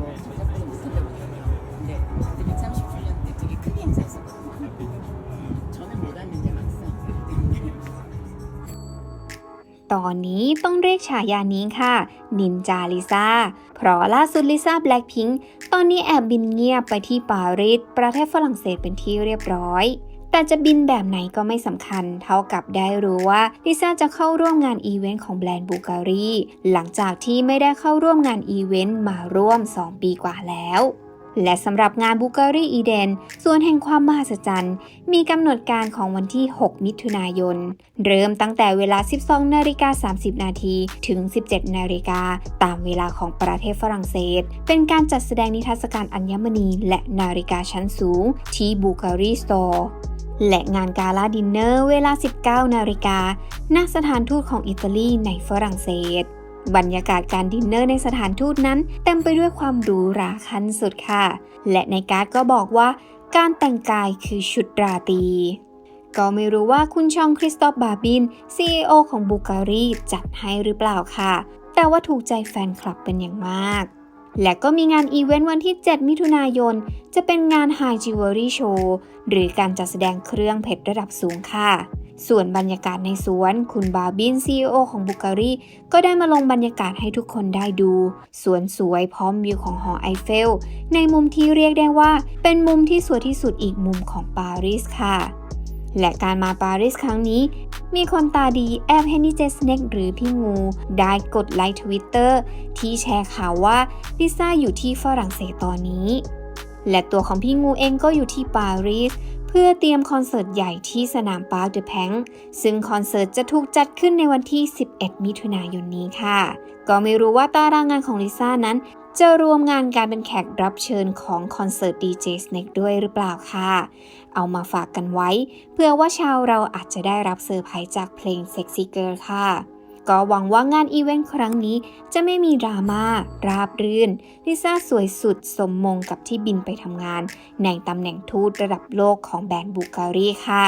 뭐 저작권을 못한다고 그러더라고요. 근데 그때 130주년 때 되게 크게 행사했었거든요. 저는 못 왔는데 막상 ตอนนี้ต้องเรียกฉายานี้ค่ะ นินจาลิซ่า เพราะล่าสุดลิซ่าแบล็ k พิงค์ตอนนี้แอบบินเงียบไปที่ปารีสประเทศฝรั่งเศสเป็นที่เรียบร้อย แต่จะบินแบบไหนก็ไม่สำคัญ เท่ากับได้รู้ว่าลิซ่าจะเข้าร่วมงานอีเวนต์ของแบรนด์บูการีหลังจากที่ไม่ได้เข้าร่วมงานอีเวนต์มาร่วม 2 ปีกว่าแล้วและสำหรับงานบูการีอีเดนส่วนแห่งความมหัศจรรย์ มีกำหนดการของวันที่ 6 มิถุนายน เริ่มตั้งแต่เวลา 12 นาฬิกา 30 นาทีถึง 17 นาฬิกา ตามเวลาของประเทศฝรั่งเศส เป็นการจัดแสดงนิทรรศการอัญมณีและนาฬิกาชั้นสูงที่บูการีสโตร์ และงานกาลาดินเนอร์เวลา 19 นาฬิกาณสถานทูตของอิตาลีในฝรั่งเศส บรรยากาศการดินเนอร์ในสถานทูตนั้น เต็มไปด้วยความหรูหราขั้นสุดค่ะ และในการ์ดก็บอกว่า การแต่งกายคือชุดราตรีก็ไม่รู้ว่าคุณชองคริสตอฟบาบิน CEO ของบูการีจัดให้หรือเปล่าค่ะ แต่ว่าถูกใจแฟนคลับเป็นอย่างมาก และก็มีงานอีเวนต์วันที่ 7 มิถุนายน จะเป็นงาน High Jewelry Show หรือการจัดแสดงเครื่องเพชรระดับสูงค่ะ ส่วนบรรยากาศในสวน คุณบาบิน CEO ของบูการีก็ได้มาลงบรรยากาศให้ทุกคนได้ดู สวนสวยพร้อมวิวของหอไอเฟล ในมุมที่เรียกได้ว่า เป็นมุมที่สวยที่สุดอีกมุมของปารีสค่ะและการมาปารีสครั้งนี้ มีคนตาดีแอบเห็นดีเจสเน็กหรือพี่งู ได้กดไลค์ทวิตเตอร์ที่แชร์ข่าวว่าลิซ่าอยู่ที่ฝรั่งเศสตอนนี้ และตัวของพี่งูเองก็อยู่ที่ปารีสเพื่อเตรียมคอนเสิร์ตใหญ่ที่สนามปาร์คเดอะแพงซึ่งคอนเสิร์ตจะถูกจัดขึ้นในวันที่ 11 มิถุนายนนี้ค่ะ ก็ไม่รู้ว่าตารางงานของลิซ่านั้น จะรวมงานการเป็นแขกรับเชิญของคอนเสิร์ต DJ Snake ด้วยหรือเปล่าค่ะ เอามาฝากกันไว้ เพื่อว่าชาวเราอาจจะได้รับเซอร์ไพรส์จากเพลง Sexy Girl ค่ะ ก็หวังว่างานอีเวนต์ครั้งนี้จะไม่มีดราม่า ราบรื่น ลิซ่าสวยสุดสมมงกับที่บินไปทำงาน ในตำแหน่งทูตระดับโลกของแบรนด์บูการีค่ะ